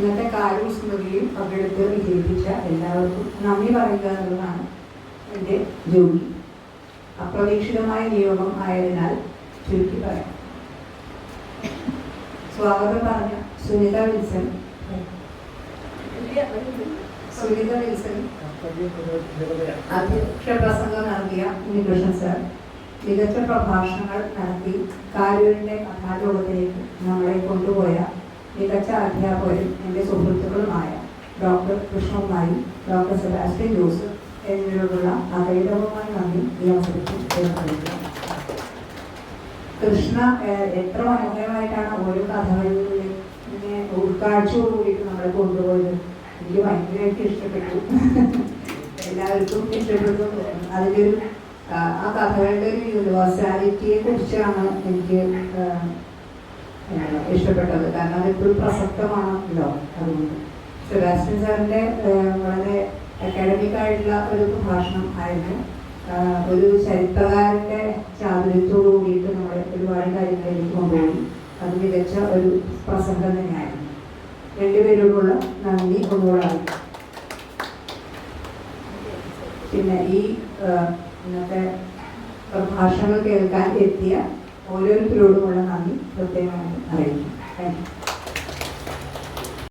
ഇന്നത്തെ കാര്യസ്മൃതിയിൽ പങ്കെടുത്ത് വിജയിപ്പിച്ച എല്ലാവർക്കും നന്ദി പറയുക എന്നുള്ളതാണ് എന്റെ ജോലി. അപ്രതീക്ഷിതമായ നിയോഗം ആയതിനാൽ ചുരുക്കി പറയാം. സ്വാഗതം പറഞ്ഞ സുനിത വിൽസൺ. സുനിത വിൽസൺ അധ്യക്ഷ പ്രസംഗം നടത്തിയ ഉണ്ണികൃഷ്ണൻ സാർ. മികച്ച പ്രഭാഷണങ്ങൾ നടത്തി കാരൂരിന്റെ കഥാലോകത്തിലേക്ക് നമ്മളെ കൊണ്ടുപോയ മികച്ച അധ്യാപകരും എന്റെ സുഹൃത്തുക്കളുമായ ഡോക്ടർ കൃഷ്ണമായി ഡോക്ടർ സെബാസ്റ്റ്യൻ ജോസഫ് എന്നിവരോടുള്ള അകൈതവമായ നന്ദി ഈ അവസരത്തിൽ രേഖപ്പെടുത്തുന്നു. കൃഷ്ണ എത്ര മനോഹരമായിട്ടാണ് ഓരോ കഥകളിലും ഉൾക്കാഴ്ചയോടുകൂടി നമ്മളെ കൊണ്ടുപോയത്. എനിക്ക് ഭയങ്കരമായിട്ട് ഇഷ്ടപ്പെട്ടു. എല്ലാവർക്കും ഇഷ്ടപ്പെട്ടു. അതിലൊരു ആ, കഥകളുടെ ഒരു യൂണിവേഴ്സാലിറ്റിയെ കുറിച്ചാണ് എനിക്ക് ഇഷ്ടപ്പെട്ടത്. കാരണം അതെപ്പോഴും പ്രസക്തമാണല്ലോ അതുകൊണ്ട് സെബാസ്റ്റ്യൻ സാറിന്റെ വളരെ അക്കാഡമിക് ആയിട്ടുള്ള ഒരു പ്രഭാഷണം ആയിരുന്നു. ഒരു ചരിത്രകാരന്റെ ചാതുര്യത്തോടു കൂടിയിട്ട് നമ്മളെ ഒരുപാട് കാര്യങ്ങളിലേക്ക് കൊണ്ടുപോയി. അത് മികച്ച ഒരു പ്രസംഗം തന്നെയായിരുന്നു. രണ്ടുപേരോടുള്ള നന്ദി ഒന്നുകൂടാണ് പിന്നെ ഈ ഇന്നത്തെ പ്രഭാഷണങ്ങൾ കേൾക്കാൻ എത്തിയ ഓരോരുത്തരോടുമുള്ള നന്ദി. പ്രത്യേകമായി അറിയിക്കും താങ്ക് യു